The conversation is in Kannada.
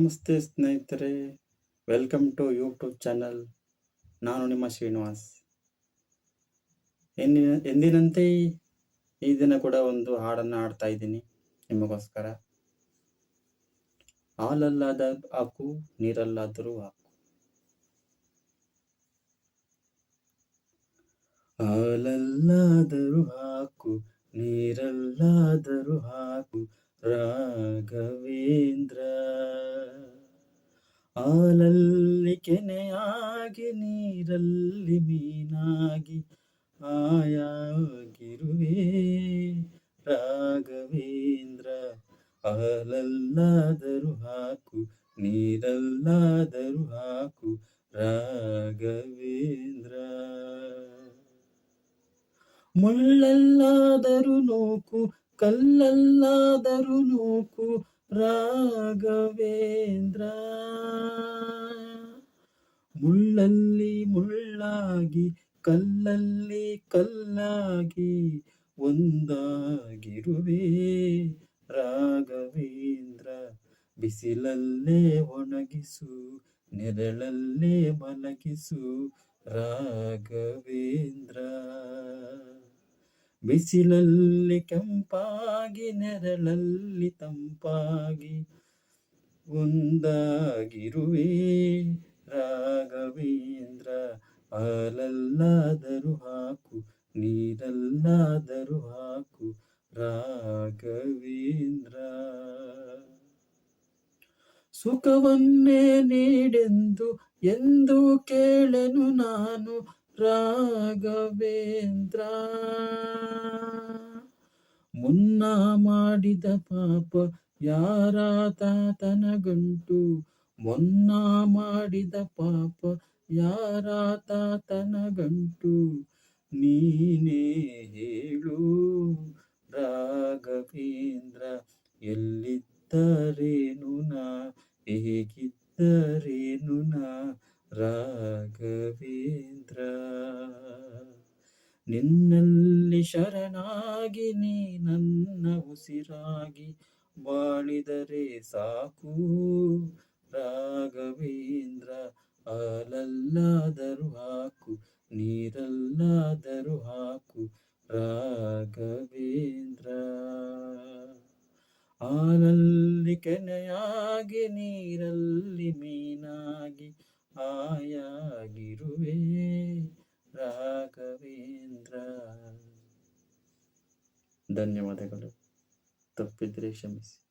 ನಮಸ್ತೆ ಸ್ನೇಹಿತರೆ ವೆಲ್ಕಮ್ ಟು ಯೂಟ್ಯೂಬ್ ಚಾನಲ್ ನಾನು ನಿಮ್ಮ ಶ್ರೀನಿವಾಸ್. ಎಂದಿನ, ಎಂದಿನಂತೆ ಈ ದಿನ ಕೂಡ ಒಂದು ಹಾಡನ್ನು ಹಾಡ್ತಾ ಇದ್ದೀನಿ ನಿಮಗೋಸ್ಕರ. ಹಾಲಲ್ಲಾದ ಹಾಕು, ನೀರಲ್ಲಾದರೂ ಹಾಕು. ಹಾಲಲ್ಲಾದರೂ ಹಾಕು, ನೀರಲ್ಲಾದರೂ ಹಾಕು. ರಾಘವೇಂದ್ರ ಹಾಲಲ್ಲಿ ಕೆನೆಯಾಗಿ, ನೀರಲ್ಲಿ ಮೀನಾಗಿ ಆಯಾಗಿರುವೆ ರಾಘವೇಂದ್ರ, ಹಾಲಲ್ಲಾದರೂ ಹಾಕು, ನೀರಲ್ಲಾದರೂ ಹಾಕು. ರಾಘವೇಂದ್ರ, ಮುಳ್ಳಲ್ಲಾದರೂ ನೋಕು, ಕಲ್ಲಲ್ಲಾದರೂ ನೂಕು ರಾಘವೇಂದ್ರ. ಮುಳ್ಳಲ್ಲಿ ಮುಳ್ಳಾಗಿ ಕಲ್ಲಲ್ಲಿ ಕಲ್ಲಾಗಿ ಒಂದಾಗಿರುವೆ. ರಾಘವೇಂದ್ರ ಬಿಸಿಲಲ್ಲೇ ಒಣಗಿಸು ನೆರಳಲ್ಲೇ ಮಲಗಿಸು ರಾಘವೇಂದ್ರ. ಬಿಸಿಲಲ್ಲಿ ಕೆಂಪಾಗಿ, ನೆರಳಲ್ಲಿ ತಂಪಾಗಿ ಒಂದಾಗಿರುವೆ. ರಾಘವೇಂದ್ರ, ಹಾಲಲ್ಲಾದರೂ ಹಾಕು, ನೀರಲ್ಲಾದರೂ ಹಾಕು. ರಾಘವೇಂದ್ರ, ಸುಖವನ್ನೇ ನೀಡೆಂದು ಎಂದು ಕೇಳೆನು ನಾನು. ರಾಘವೇಂದ್ರ. ಮುನ್ನ ಮಾಡಿದ ಪಾಪ ಯಾರ ತಾತನ ಗಂಟು ಮೊನ್ನ ಮಾಡಿದ ಪಾಪ ಯಾರ ತಾತನ ಗಂಟು ನೀನೇ ಹೇಳು ರಾಘವೇಂದ್ರ ಎಲ್ಲಿದ್ದರೇನು ನಾ ಹೇಗಿದ್ದರೇನು ನಾ ರಾಘವೇಂದ್ರ, ನಿನ್ನಲ್ಲಿ ಶರಣಾಗಿ ನೀ ನನ್ನ ಉಸಿರಾಗಿ ಬಾಳಿದರೆ ಸಾಕು. ರಾಘವೇಂದ್ರ ಅಲ್ಲಾದರೂ ಹಾಕು, ನೀರಲ್ಲಾದರೂ ಹಾಕು. ರಾಘವೇಂದ್ರ, ಹಾಲಲ್ಲಿ ಕೆನೆಯಾಗಿ ನೀರಲ್ಲಿ ಮೀನಾಗಿ ಆಯಾಗಿರುವೆ ರಾಘವೇಂದ್ರ. ಧನ್ಯವಾದಗಳು. ತಪ್ಪಿದ್ರೆ ಕ್ಷಮಿಸಿ.